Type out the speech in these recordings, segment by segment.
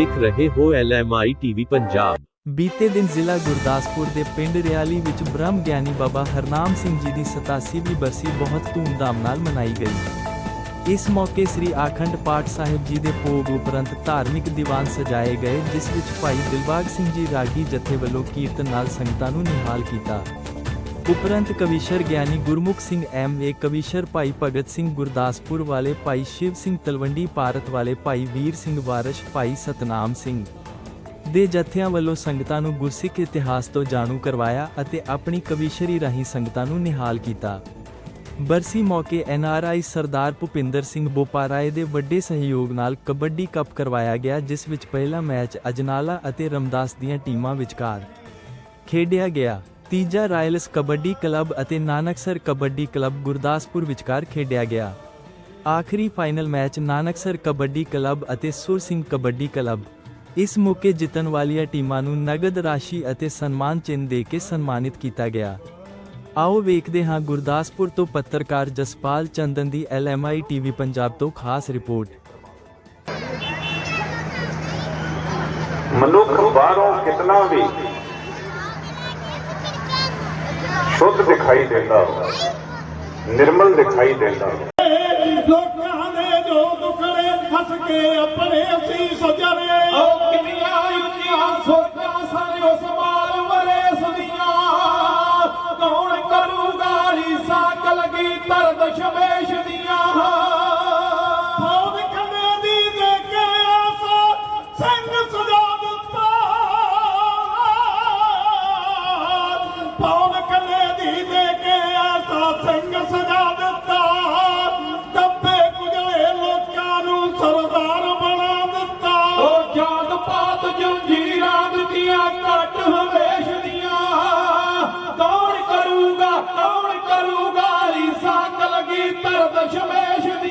ਵੇਖ ਰਹੇ ਹੋ ਐਲਐਮਆਈ ਟੀਵੀ ਪੰਜਾਬ। ਬੀਤੇ ਦਿਨ ਜ਼ਿਲ੍ਹਾ ਗੁਰਦਾਸਪੁਰ ਦੇ ਪਿੰਡ ਰਿਆਲੀ ਵਿੱਚ ਬ੍ਰਹਮ ਗਿਆਨੀ ਬਾਬਾ ਹਰਨਾਮ ਸਿੰਘ ਜੀ ਦੀ 87ਵੀਂ ਬਰਸੀ ਬਹੁਤ ਧੂਮਧਾਮ ਨਾਲ ਮਨਾਈ ਗਈ। ਇਸ ਮੌਕੇ ਸ੍ਰੀ ਆਖੰਡ ਪਾਠ ਸਾਹਿਬ ਜੀ ਦੇ ਭੋਗ ਉਪਰੰਤ ਧਾਰਮਿਕ ਦੀਵਾਨ ਸਜਾਏ ਗਏ, ਜਿਸ ਵਿੱਚ ਭਾਈ ਦਿਲਬਾਗ ਸਿੰਘ ਜੀ ਰਾਗੀ ਜਥੇ ਵੱਲੋਂ ਕੀਰਤਨ ਨਾਲ ਸੰਗਤਾਂ ਨੂੰ ਨਿਹਾਲ ਕੀਤਾ। ਉਪਰੰਤ ਕਵੀਸ਼ਰ ਗਿਆਨੀ ਗੁਰਮੁਖ ਸਿੰਘ ਐਮ ਏ ਕਵੀਸ਼ਰ ਭਾਈ ਭਗਤ ਸਿੰਘ ਗੁਰਦਾਸਪੁਰ ਵਾਲੇ ਭਾਈ ਸ਼ਿਵ ਸਿੰਘ ਤਲਵੰਡੀ ਭਾਰਤ ਵਾਲੇ ਭਾਈ ਵੀਰ ਸਿੰਘ ਵਾਰਸ਼, ਭਾਈ ਸਤਨਾਮ ਸਿੰਘ ਦੇ ਜਥਿਆਂ ਵੱਲੋਂ ਸੰਗਤਾਂ ਨੂੰ ਗੁਰਸਿੱਖ ਇਤਿਹਾਸ ਤੋਂ ਜਾਣੂ ਕਰਵਾਇਆ ਅਤੇ ਆਪਣੀ ਕਵੀਸ਼ਰੀ ਰਾਹੀਂ ਸੰਗਤਾਂ ਨੂੰ ਨਿਹਾਲ ਕੀਤਾ। ਬਰਸੀ ਮੌਕੇ ਐਨਆਰਆਈ ਸਰਦਾਰ ਭੁਪਿੰਦਰ ਸਿੰਘ ਬੋਪਾਰਾਏ ਦੇ ਵੱਡੇ ਸਹਿਯੋਗ ਨਾਲ ਕਬੱਡੀ ਕੱਪ ਕਰਵਾਇਆ ਗਿਆ, ਜਿਸ ਵਿੱਚ ਪਹਿਲਾ ਮੈਚ ਅਜਨਾਲਾ ਅਤੇ ਰਮਦਾਸ ਦੀਆਂ ਟੀਮਾਂ ਵਿਚਕਾਰ ਖੇਡਿਆ ਗਿਆ। ਤੀਜਾ ਰਾਇਲਸ ਕਬੱਡੀ ਕਲੱਬ ਅਤੇ ਨਾਨਕਸਰ ਕਬੱਡੀ ਕਲੱਬ ਗੁਰਦਾਸਪੁਰ ਵਿਚਕਾਰ ਖੇਡਿਆ ਗਿਆ। ਆਖਰੀ final match Nanaksar kabaddi club ਅਤੇ ਸੁਰ ਸਿੰਘ ਕਬੱਡੀ ਕਲੱਬ। ਇਸ ਮੌਕੇ ਜਿੱਤਣ ਵਾਲੀਆਂ ਟੀਮਾਂ ਨੂੰ ਨਗਦ ਰਾਸ਼ੀ ਅਤੇ ਸਨਮਾਨ ਚਿੰਨ੍ਹ ਦੇ ਕੇ ਸਨਮਾਨਿਤ ਕੀਤਾ ਗਿਆ। ਆਓ ਵੇਖਦੇ ਹਾਂ ਗੁਰਦਾਸਪੁਰ ਤੋਂ ਪੱਤਰਕਾਰ ਜਸਪਾਲ ਚੰਦਨ ਦੀ ਐਲਐਮਆਈ ਟੀਵੀ ਪੰਜਾਬ ਤੋਂ ਖਾਸ ਰਿਪੋਰਟ। ਮਨੁੱਖ ਬਾਹਰੋਂ ਕਿਤਨਾ ਵੀ ਸ਼ੁੱਧ ਦਿਖਾਈ ਦਿੰਦਾ। ਨਿਰਮਲ ਦਿਖਾਈ ਦਿੰਦਾ। ਲੋਕਾਂ ਦੇ ਜੋ ਦੁਖੜੇ ਹੱਸ ਕੇ ਆਪਣੇ ਅਸੀਂ ਸਜਰੇ ਉਹ ਕਿੰਨੀਆਂ ਉੱਚੀਆਂ ਸੋਚਾਂ ਸਨ ਉਸ ਮਾਲ ਵਰੇ ਸਦੀਆਂ ਕੌਣ ਕਰੂਗਾ ਰੀਸਾ ਕਲਗੀ ਤਰਦ ਸ਼ਮੇਸ਼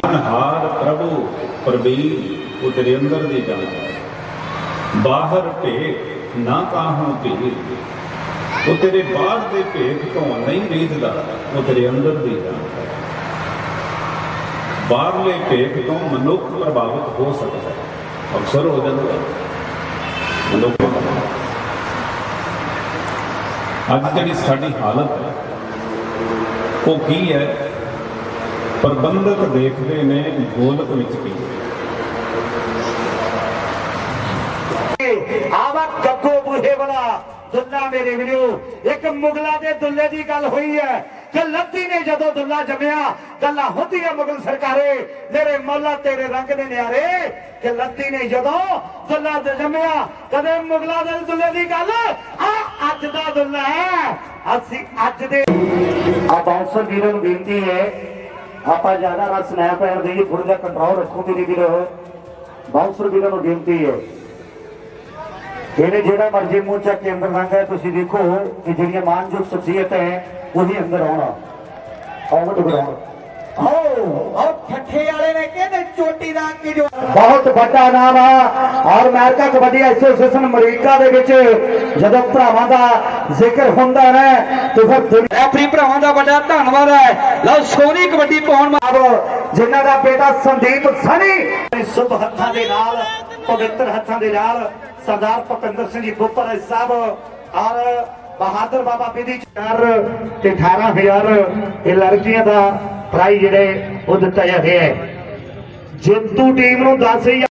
ਸ਼ਮੇਸ਼ ਹਾਰ ਪ੍ਰਭੂ ਪ੍ਰਵੀਰ ਉਹ ਤੇਰੇ ਅੰਦਰ ਦੀ ਗੱਲ ਹੈ। ਬਾਹਰ ਭੇਖ ਨਾ ਕਾਹੂ ਭੀਰ ਉਹ ਤੇਰੇ ਬਾਹਰ ਦੇ ਭੇਖ ਤੋਂ ਨਹੀਂ ਰੀਝਦਾ, ਉਹ ਤੇਰੇ ਅੰਦਰ ਦੀ ਗੱਲ ਹੈ। ਬਾਹਰਲੇ ਭੇਖ ਤੋਂ ਮਨੁੱਖ ਪ੍ਰਭਾਵਿਤ ਹੋ ਸਕਦਾ ਹੈ। ਅਕਸਰ ਹੋ ਜਾਂਦਾ ਹੈ। ਮਨੁੱਖ ਅੱਜ ਜਿਹੜੀ ਸਾਡੀ ਹਾਲਤ ਹੈ, ਉਹ ਕੀ ਹੈ? ਪ੍ਰਬੰਧਕ ਦੇਖਦੇ ਨੇ ਗੋਲਕ ਵਿੱਚ ਕੀ। ਆਵਾ ਗੱਗੋ ਬੂਹੇ ਵਾਲਾ, ਦੁੱਲਾ ਮੇਰੇ ਵੀਰੋ, ਇੱਕ ਮੁਗਲਾਂ ਦੇ ਦੁੱਲੇ ਦੀ ਗੱਲ ਹੋਈ ਹੈ ਕਿ ਲੱਦੀ ਨੇ ਜਦੋਂ ਦੁੱਲਾ ਜੰਮਿਆ, ਗੱਲਾਂ ਹੁੰਦੀਆਂ ਮੁਗਲ ਸਰਕਾਰੇ, ਮੇਰੇ ਮੌਲਾ ਤੇਰੇ ਰੰਗ ਦੇ ਨਿਆਰੇ, ਕਿ ਲੱਦੀ ਨੇ ਜਦੋਂ ਦੁੱਲਾ ਦੇ ਜੰਮਿਆ, ਕਦੇ ਮੁਗਲਾਂ ਦੇ ਦੁੱਲੇ ਦੀ ਗੱਲ, ਆ ਅੱਜ ਦਾ ਦੁੱਲਾ ਹੈ। ਅਸੀਂ ਅੱਜ ਦੇ ਆ ਬਾਉਂਸਰ ਵੀਰਾਂ ਨੂੰ ਬੇਨਤੀ ਹੈ ਆਪਾਂ ਜ਼ਿਆਦਾ ਨਾ ਸਨੈਪ ਐਰ ਦੇ ਥੋੜਾ ਜਿਹਾ ਕੰਟਰੋਲ ਰੱਖੋ ਮੇਰੇ ਵੀਰੋ ਬਾਉਂਸਰ ਵੀਰਾਂ ਨੂੰ ਬੇਨਤੀ ਹੈ। ਇਹਨੇ ਜਿਹੜਾ ਮਰਜ਼ੀ ਮੂੰਹ ਚੱਕ ਕੇ ਅੰਦਰ ਲੰਘਿਆ, ਤੁਸੀਂ ਦੇਖੋ ਕਿ ਜਿਹੜੀਆਂ ਮਾਨਯੋਗ ਸ਼ਖਸੀਅਤ ਹੈ ਉਹੀ ਅੰਦਰ ਆਉਣਾ। ਆਉਣ ਤੋਂ ਬਹੁਤ ਵੱਡਾ ਨਾਮ ਆ। ਔਰ ਅਮਰੀਕਾ ਕਬੱਡੀ ਐਸੋਸੀਏਸ਼ਨ ਅਮਰੀਕਾ ਦੇ ਵਿੱਚ ਜਦੋਂ ਭਰਾਵਾਂ ਦਾ ਜ਼ਿਕਰ ਹੁੰਦਾ ਹੈ ਤੇ ਫਿਰ ਦੁਨੀਆ ਰੈਫਰੀ ਭਰਾਵਾਂ ਦਾ ਵੱਡਾ ਧੰਨਵਾਦ ਹੈ। ਲਓ ਸੋਨੀ ਕਬੱਡੀ ਪਾਉਣ ਸਾਹਿਬ ਜਿਨ੍ਹਾਂ ਦਾ ਬੇਟਾ ਸੰਦੀਪ ਸਨੀ। ਸੁਭ ਹੱਥਾਂ ਦੇ ਨਾਲ ਪਵਿੱਤਰ ਹੱਥਾਂ ਦੇ ਨਾਲ ਸਰਦਾਰ ਭੁਪਿੰਦਰ ਸਿੰਘ ਜੀ ਬੁੱਪਰ ਸਾਹਿਬ ਔਰ ਬਹਾਦਰ ਬਾਬਾ ਬੇਦੀ ਚਾਰ ਤੇ 18000 ਇਹ ਲੜਕੀਆਂ ਦਾ ਪ੍ਰਾਈਜ਼ ਜਿਹੜੇ ਉਹ ਦਿੱਤਾ ਜਾ ਰਿਹਾ ਹੈ। ਜੇਤੂ ਟੀਮ ਨੂੰ 10000